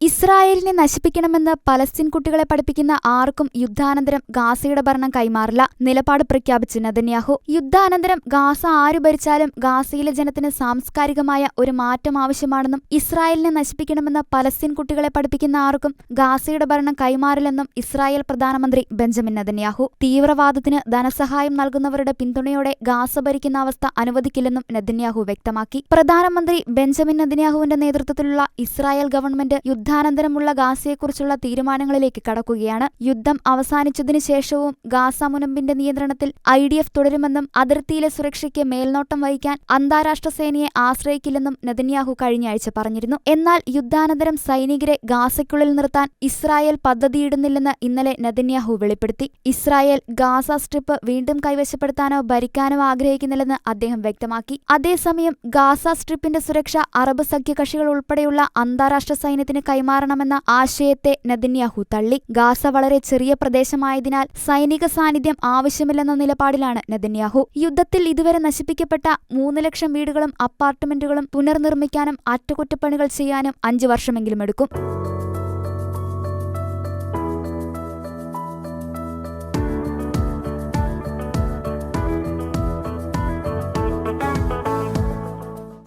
ഇസ്രായേലിനെ നശിപ്പിക്കണമെന്ന് പലസ്തീൻ കുട്ടികളെ പഠിപ്പിക്കുന്ന ആർക്കും യുദ്ധാനന്തരം ഗാസയുടെ ഭരണം കൈമാറില്ല നിലപാട് പ്രഖ്യാപിച്ച് നെതന്യാഹു. യുദ്ധാനന്തരം ഗാസ ആര് ഭരിച്ചാലും ഗാസയിലെ ജനത്തിന് സാംസ്കാരികമായ ഒരു മാറ്റം ആവശ്യമാണെന്നും ഇസ്രായേലിനെ നശിപ്പിക്കണമെന്ന് പലസ്തീൻ കുട്ടികളെ പഠിപ്പിക്കുന്ന ആർക്കും ഗാസയുടെ ഭരണം കൈമാറില്ലെന്നും ഇസ്രായേൽ പ്രധാനമന്ത്രി ബെഞ്ചമിൻ നെതന്യാഹു. തീവ്രവാദത്തിന് ധനസഹായം നൽകുന്നവരുടെ പിന്തുണയോടെ ഗാസ ഭരിക്കുന്ന അവസ്ഥ അനുവദിക്കില്ലെന്നും നെതന്യാഹു വ്യക്തമാക്കി. പ്രധാനമന്ത്രി ബെഞ്ചമിൻ നെതന്യാഹുവിന്റെ നേതൃത്വത്തിലുള്ള ഇസ്രായേൽ ഗവൺമെന്റ് യുദ്ധാനന്തരമുള്ള ഗാസയെക്കുറിച്ചുള്ള തീരുമാനങ്ങളിലേക്ക് കടക്കുകയാണ്. യുദ്ധം അവസാനിച്ചതിനു ശേഷവും ഗാസ മുനമ്പിന്റെ നിയന്ത്രണത്തിൽ ഐ ഡി എഫ് തുടരുമെന്നും അതിർത്തിയിലെ സുരക്ഷയ്ക്ക് മേൽനോട്ടം വഹിക്കാൻ അന്താരാഷ്ട്ര സേനയെ ആശ്രയിക്കില്ലെന്നും നെതന്യാഹു കഴിഞ്ഞയാഴ്ച പറഞ്ഞിരുന്നു. എന്നാൽ യുദ്ധാനന്തരം സൈനികരെ ഗാസയ്ക്കുള്ളിൽ നിർത്താൻ ഇസ്രായേൽ പദ്ധതിയിടുന്നില്ലെന്ന് ഇന്നലെ നെതന്യാഹു വെളിപ്പെടുത്തി. ഇസ്രായേൽ ഗാസ സ്ട്രിപ്പ് വീണ്ടും കൈവശപ്പെടുത്താനോ ഭരിക്കാനോ ആഗ്രഹിക്കുന്നില്ലെന്ന് അദ്ദേഹം വ്യക്തമാക്കി. അതേസമയം ഗാസ സ്ട്രിപ്പിന്റെ സുരക്ഷ അറബ് സഖ്യകക്ഷികൾ ഉൾപ്പെടെയുള്ള അന്താരാഷ്ട്ര സൈന്യത്തിന് കൈമാറണമെന്ന ആശയത്തെ നെതന്യാഹു തള്ളി. ഗാസ വളരെ ചെറിയ പ്രദേശമായതിനാൽ സൈനിക സാന്നിധ്യം ആവശ്യമില്ലെന്ന നിലപാടിലാണ് നെതന്യാഹു. യുദ്ധത്തിൽ ഇതുവരെ നശിപ്പിക്കപ്പെട്ട മൂന്ന് ലക്ഷം വീടുകളും അപ്പാർട്ട്മെന്റുകളും പുനർനിർമ്മിക്കാനും അറ്റകുറ്റപ്പണികൾ ചെയ്യാനും അഞ്ചു വർഷമെങ്കിലും എടുക്കും.